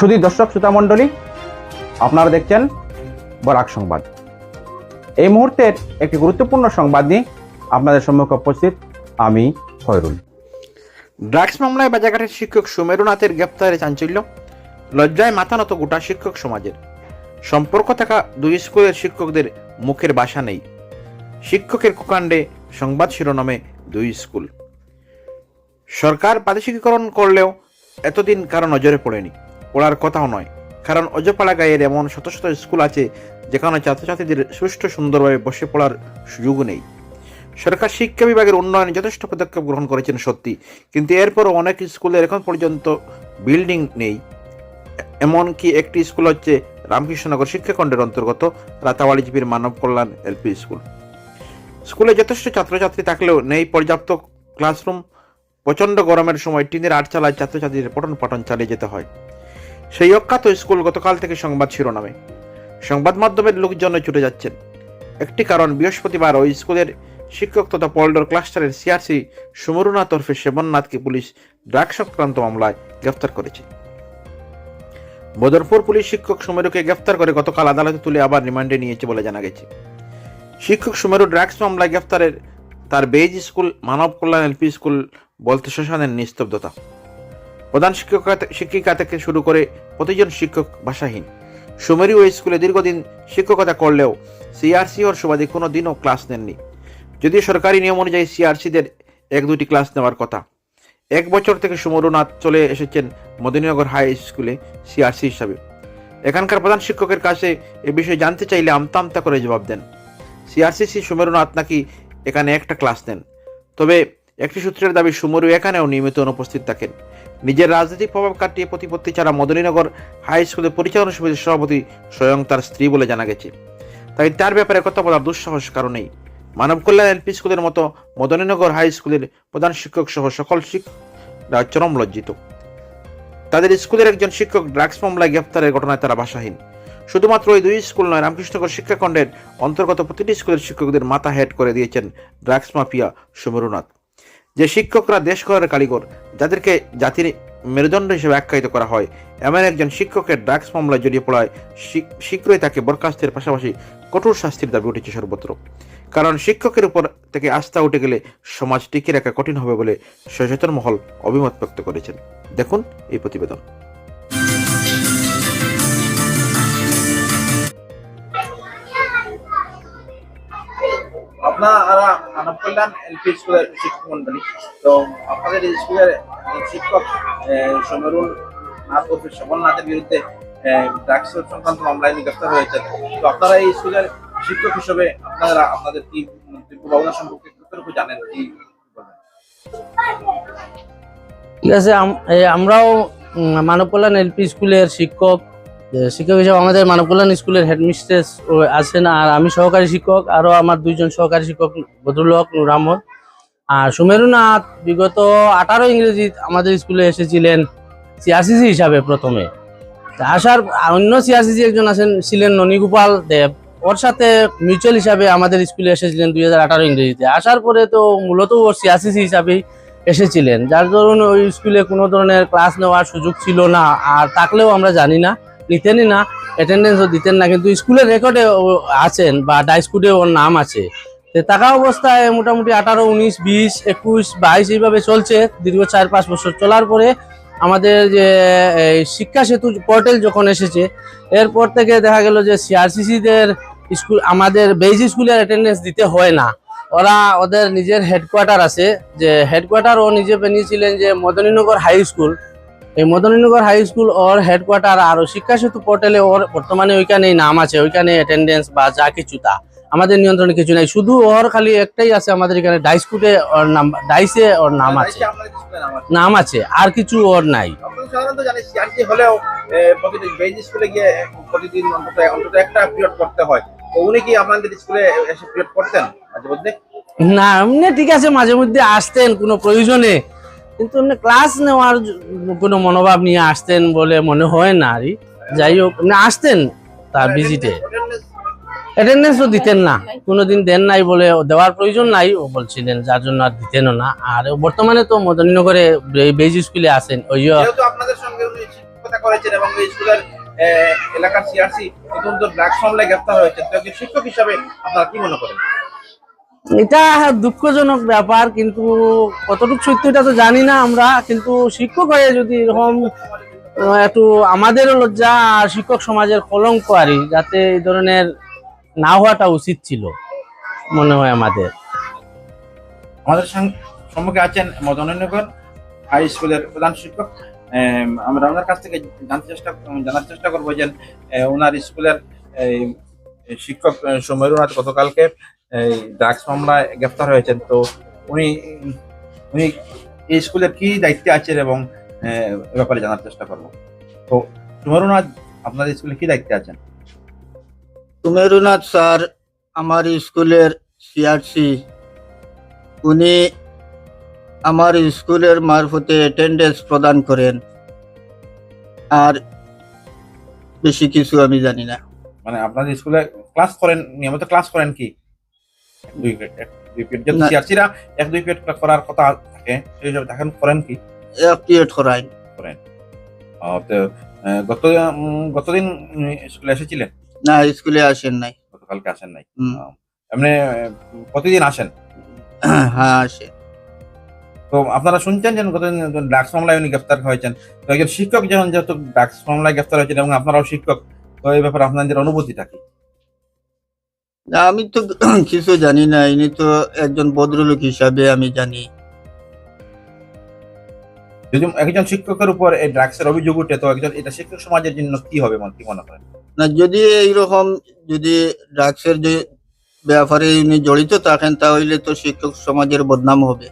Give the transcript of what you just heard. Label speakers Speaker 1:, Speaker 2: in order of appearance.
Speaker 1: সুধী দর্শক, শ্রোতা মণ্ডলী, আপনারা দেখছেন বরাক সংবাদ। এই মুহূর্তের একটি গুরুত্বপূর্ণ সংবাদ নিয়ে আপনাদের সম্মুখে উপস্থিত আমি খয়রুল।
Speaker 2: ড্রাগস মামলায় বাজারঘাটের শিক্ষক সুমেরুনাথের গ্রেপ্তারে চাঞ্চল্য, লজ্জায় মাথা নত গোটা শিক্ষক সমাজের। সম্পর্ক থাকা দুই স্কুলের শিক্ষকদের মুখের বাসা নেই। শিক্ষকের কুকাণ্ডে সংবাদ শিরোনামে দুই স্কুল। সরকার প্রাদেশিকীকরণ করলেও এতদিন কারও নজরে পড়েনি। পড়ার কথাও নয়। কারণ অজপাড়া গায়ের এমন শত শত স্কুল আছে, যেখানে ছাত্রছাত্রীদের সুষ্ঠু সুন্দরভাবে বসে পড়ার সুযোগ নেই। সরকার শিক্ষা বিভাগের উন্নয়নে যথেষ্ট পদক্ষেপ গ্রহণ করেছেন সত্যি, কিন্তু এরপরও অনেক স্কুলের এখন পর্যন্ত বিল্ডিং নেই। এমনকি একটি স্কুল হচ্ছে রামকৃষ্ণনগর শিক্ষাখণ্ডের অন্তর্গত রাতাবাড়ি জিপির মানব কল্যাণ এলপি স্কুল। স্কুলে যথেষ্ট ছাত্রছাত্রী থাকলেও নেই পর্যাপ্ত ক্লাসরুম। প্রচণ্ড গরমের সময় টিনের আটচালায় ছাত্রছাত্রীদের পঠন পাঠন চালিয়ে যেতে হয়। সেই অখ্যাত স্কুল গতকাল থেকে সংবাদ শিরোনামে। সংবাদ মাধ্যমের লোকজন ছুটে যাচ্ছেন। একটি কারণ, বৃহস্পতিবার ওই স্কুলের শিক্ষক তথা পল্ডর ক্লাস্টারের সিআরসি সুমরুনাথ ওরফে সেবননাথকে পুলিশ ড্রাগ সংক্রান্ত মামলায় গ্রেফতার করেছে। বদরপুর পুলিশ শিক্ষক সুমেরুকে গ্রেফতার করে গতকাল আদালতে তুলে আবার রিমান্ডে নিয়েছে বলে জানা গেছে। শিক্ষক সুমেরু ড্রাগস মামলায় গ্রেফতারের তার base school, Manab Kalyan LP school, বলতে শ্মশানের নিস্তব্ধতা। প্রধান শিক্ষক শিক্ষিকা থেকে শুরু করে প্রতিজন শিক্ষক ভাষাহীন। সুমেরু ওই স্কুলে দীর্ঘদিন শিক্ষকতা করলেও সিআরসি ওর সুবাদে কোনো দিনও ক্লাস নেননি। যদিও সরকারি নিয়ম অনুযায়ী সিআরসিদের এক দুটি ক্লাস নেওয়ার কথা। এক বছর থেকে সুমরুনাথ চলে এসেছেন মদিনীনগর হাই স্কুলে সিআরসি হিসাবে। এখানকার প্রধান শিক্ষকের কাছে এ বিষয়ে জানতে চাইলে আমতা আমতা করে জবাব দেন। সিআরসিসি সুমেরুনাথ নাকি এখানে একটা ক্লাস নেন। তবে একটি সূত্রের দাবি, সুমরু এখানেও নিয়মিত অনুপস্থিত থাকেন। নিজের রাজনৈতিক প্রভাব কাটিয়ে প্রতিপত্তি ছাড়া মদনীনগর হাই স্কুলের পরিচালনা সমিতির সভাপতি স্বয়ং তার স্ত্রী বলে জানা গেছে। তাই তার ব্যাপারে কথা বলার দুঃসাহস কারণেই মানব কল্যাণ এলপি স্কুলের মতো মদনীনগর হাই স্কুলের প্রধান শিক্ষক সহ সকল শিক্ষকরা চরম লজ্জিত। তাদের স্কুলের একজন শিক্ষক ড্রাগস মামলায় গ্রেফতারের ঘটনায় তারা ভাষাহীন শুধুমাত্র ওই দুই স্কুল নয় রামকৃষ্ণনগর শিক্ষাখণ্ডের অন্তর্গত প্রতিটি স্কুলের শিক্ষকদের মাথা হেড করে দিয়েছেন ড্রাগস মাফিয়া সুমেরুনাথ। যে শিক্ষকরা দেশ করার কারিগর, যাদেরকে জাতির মেরুদণ্ড হিসেবে আখ্যায়িত করা হয়, এমন একজন শিক্ষকের ড্রাগস মামলায় জড়িয়ে পড়ায় শীঘ্রই তাকে বরখাস্তের পাশাপাশি কঠোর শাস্তির দাবি উঠেছে সর্বত্র। কারণ শিক্ষকের উপর থেকে আস্থা উঠে গেলে সমাজ টিকে রাখা কঠিন হবে বলে সচেতন মহল অভিমত ব্যক্ত করেছেন। দেখুন এই প্রতিবেদন।
Speaker 3: শিক্ষক তো আপনাদের স্কুলের শিক্ষক বিরুদ্ধে সংক্রান্ত আপনারা এই স্কুলের শিক্ষক হিসেবে আপনারা আপনাদের জানেন?
Speaker 4: ঠিক আছে আমরাও মানব কল্যাণ এলপি স্কুলের শিক্ষক শিক্ষক হিসেবে আমাদের মানব কল্যাণ স্কুলের হেডমিস্ট্রেস আছেন আর আমি সহকারী শিক্ষক, আরও আমার দুইজন সহকারী শিক্ষক বদরুল নুর আহমদ। আর সুমেরুনাথ বিগত আঠারো ইংরেজি আমাদের স্কুলে এসেছিলেন সিআরসিসি হিসাবে প্রথমে। আসার অন্য সিআরসিসি একজন আছেন, ছিলেন ননীগোপাল দেব। ওর সাথে মিউচুয়াল হিসাবে আমাদের স্কুলে এসেছিলেন দুই হাজার আঠারো ইংরেজিতে। আসার পরে তো মূলত ওর সিআরসিসি হিসাবেই এসেছিলেন। যার ধরুন ওই স্কুলে কোনো ধরনের ক্লাস নেওয়ার সুযোগ ছিল না, আর থাকলেও আমরা জানি না। নিতেনই না অ্যাটেন্ডেন্সও দিতেন না, কিন্তু স্কুলের রেকর্ডে আছেন বা ডাইস্কুটে ওর নাম আছে। থাকা অবস্থায় মোটামুটি আঠারো, উনিশ, বিশ, একুশ, বাইশ এইভাবে চলছে দীর্ঘ চার, পাঁচ বছর। চলার পরে আমাদের যে শিক্ষা সেতু পোর্টাল যখন এসেছে, এরপর থেকে দেখা গেল যে সিআরসিসিদের স্কুল আমাদের বেজ স্কুলের অ্যাটেন্ডেন্স দিতে হয় না। ওরা ওদের নিজের হেডকোয়ার্টার আছে। যে হেডকোয়ার্টার ও নিজে বানিয়েছিলেন যে মদনীনগর হাই স্কুল এই মদনীনগর হাই স্কুল ওর হেডকোয়ার্টার আর শিক্ষা সেতু পোর্টালে ওর বর্তমানে ওইখানে নাম আছে ওইখানে অ্যাটেন্ডেন্স বা যা কিছু তা। আমাদের নিয়ন্ত্রণে কিছু নাই শুধু ওর খালি একটাই আছে আমাদের এখানে ডাইসকুটে ওর নাম ডাইসে ওর নাম আছে।
Speaker 3: নাম আছে?
Speaker 4: আর কিছু ওর নাই। না ঠিক আছে মাঝে মধ্যে আসতেন কোনো প্রয়োজনে। কিন্তু এমনি ক্লাস নেওয়ার কোনো মনোভাব নিয়ে আসতেন বলে মনে হয় না আরই যাই হোক এমনি আসতেন তার ভিজিটে অ্যাটেন্ডেন্সও দিতেন না। কোনোদিন দেন নাই বলে দেওয়ার প্রয়োজন নাই ও বলছিলেন যার জন্য আর দিতেনও না। আর বর্তমানে তো মদনীনগরে বেজ স্কুলে আছেন। ওই
Speaker 3: আপনাদের সঙ্গে উনি করেছেন এবং স্কুলের এলাকার সিআরসি গ্রেফতার হয়েছেন তো শিক্ষক হিসাবে আপনারা কি মনে করেন?
Speaker 4: এটা দুঃখজনক ব্যাপার কিন্তু কতটুকু সত্য এটা তো জানি না আমরা কিন্তু শিক্ষক হয়ে যদি এরকম একটু আমাদেরও লজ্জা আর শিক্ষক সমাজের কলঙ্ক আরই যাতে এই ধরনের না হওয়াটা উচিত ছিল মনে হয় আমাদের।
Speaker 3: আমাদের সম্মুখে আছেন মদননগর হাই স্কুলের প্রধান শিক্ষক। আম, আমরা ওনার কাছ থেকে জানতে চেষ্টা জানার চেষ্টা করব যে ওনার স্কুলের শিক্ষক আহ, সমীরনাথ গতকালকে ড্রাগস মামলায় গ্রেফতার হয়েছেন। তো উনি উনি এই স্কুলের কি দায়িত্বে আছেন এবং ব্যাপারে জানার চেষ্টা করব। তো সমীরনাথ আপনার স্কুলে কি দায়িত্বে আছেন?
Speaker 5: সুমেরুনাথ স্যার আমার স্কুলের সিআরসি উনি আমার স্কুলের মারফতে অ্যাটেন্ডেন্স প্রদান করেন। আর বেশি কিছু আমি জানি না।
Speaker 3: মানে আপনাদের স্কুলে ক্লাস করেন নিয়মিত ক্লাস করেন কি? দুই পিরিয়ড এক দুই পিরিয়ড যদি সিআরসিরা এক দুই পিরিয়ড করার কথা থাকে সেই হিসাবে দেখেন করেন কি?
Speaker 5: এক পিরিয়ড করাই।
Speaker 3: করেন। তো গত গতদিন স্কুলে এসেছিলেন?
Speaker 5: না স্কুলে আসেন নাই।
Speaker 3: গতকালকে আসেন নাই? এমনি প্রতিদিন আসেন?
Speaker 5: হ্যাঁ আসেন
Speaker 3: তো আপনারা শুনছেন যে গতদিন ড্রাগস মামলায় উনি গ্রেফতার হয়েছেন। তো একজন শিক্ষক যখন যেহেতু ড্রাগস মামলায় গ্রেফতার হয়েছেন এবং আপনারাও শিক্ষক তো এই ব্যাপারে আপনাদের অনুভূতিটা কি?
Speaker 5: আমি তো কিছু জানি না ইনি তো একজন ভদ্রলোক হিসাবে আমি জানি।
Speaker 3: যদি একজন শিক্ষকের উপর এই ড্রাগসের অভিযোগ উঠে তো একজন এটা শিক্ষক সমাজের জন্য কি হবে মনে- কি মনে করেন
Speaker 5: না যদি এইরকম যদি ড্রাগসের যে ব্যাপারে উনি জড়িত থাকেন তাহলে তো শিক্ষক সমাজের বদনাম হবে।